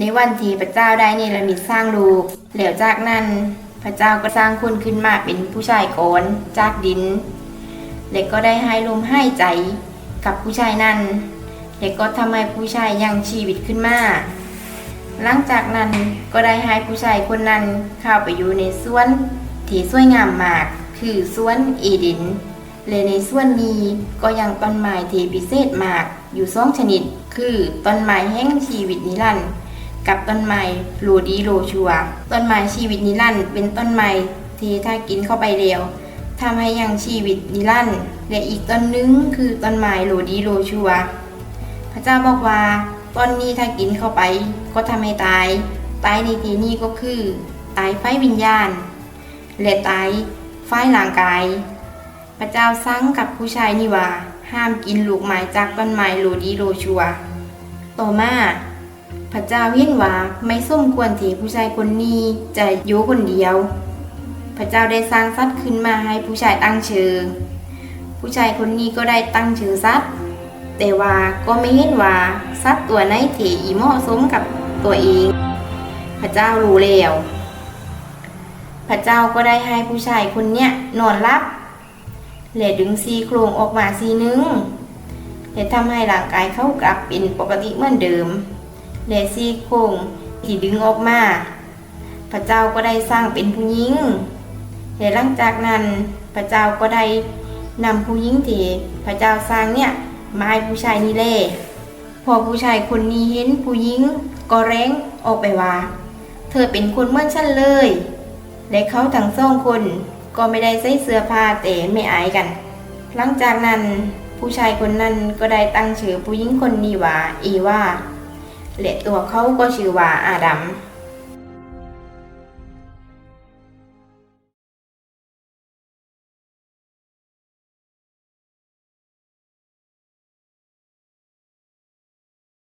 ในวันที่พระเจ้าได้เนรมิตสร้างลูกแล้วจากนั้นพระเจ้าก็สร้างคนขึ้นมาเป็นผู้ชายก่อนจากดิน และก็ได้ให้ลมใหายใจกับผู้ชายนั้น และก็ทำให้ผู้ชายยังชีวิตขึ้นมา หลังจากนั้นก็ได้ให้ผู้ชายคนนั้นเข้าไปอยู่ในสวนที่สวยงามมาก คือสวนเอเดนและในสวนนี้ก็ยังต้นไม้ที่พิเศษมากอยู่สองชนิด คือต้นไม้แห่งชีวิตนิรันดร์ กับต้นไม้โลดีโลชัว ต้นไม้ชีวิตนิรันดร์เป็นต้นไม้ที่ถ้ากินเข้าไปแล้วทำให้ยังชีวิตนิรันดร์และอีกต้นหนึงคือต้นไม้โลดีโลชัว พระเจ้าบอกว่าต้นนี้ถ้ากินเข้าไปก็ทำให้ตาย ตายในที่นี้ก็คือ ตายไฟวิญญาณ และตายไฟร่างกาย พระเจ้าสั่งกับผู้ชายนี่ว่าห้ามกินลูกไม้จากต้นไม้โลดีโลชัว ต่อมา พระเจ้าเห็นว่าไม่สมควรที่ผู้ชายคนนี้จะอยู่คนเดียว พระเจ้าได้สร้างสัตว์ขึ้นมาให้ผู้ชายตั้งชื่อ ผู้ชายคนนี้ก็ได้ตั้งชื่อสัตว์แต่ว่าก็ไม่เห็นว่าสัตว์ตัวไหนที่อีเหมาะสมกับตัวเอง พระเจ้ารู้แล้วพระเจ้าก็ได้ให้ผู้ชายคนเนี้ยนอนรับและดึงซีโครงออกมาซีนึงและทำให้ร่างกายเขากลับเป็นปกติเหมือนเดิม และซีโครงที่ดึงออกมา พระเจ้าก็ได้สร้างเป็นผู้หญิงและหลังจากนั้นพระเจ้าก็ได้นำผู้หญิงที่พระเจ้าสร้างเนี่ยมาให้ผู้ชายนี่เล่พอผู้ชายคนนี้เห็นผู้หญิงก็แร้งออกไปว่า เธอเป็นคนเมื่อนฉันเลย และเขาทั้งสองคนก็ไม่ได้ใส่เสื้อผ้าแต่ไม่อายกัน หลังจากนั้นผู้ชายคนนั้นก็ได้ตั้งชื่อผู้หญิงคนนี้ว่าเอว่า และตัวเขาก็ชื่อว่าอาดัม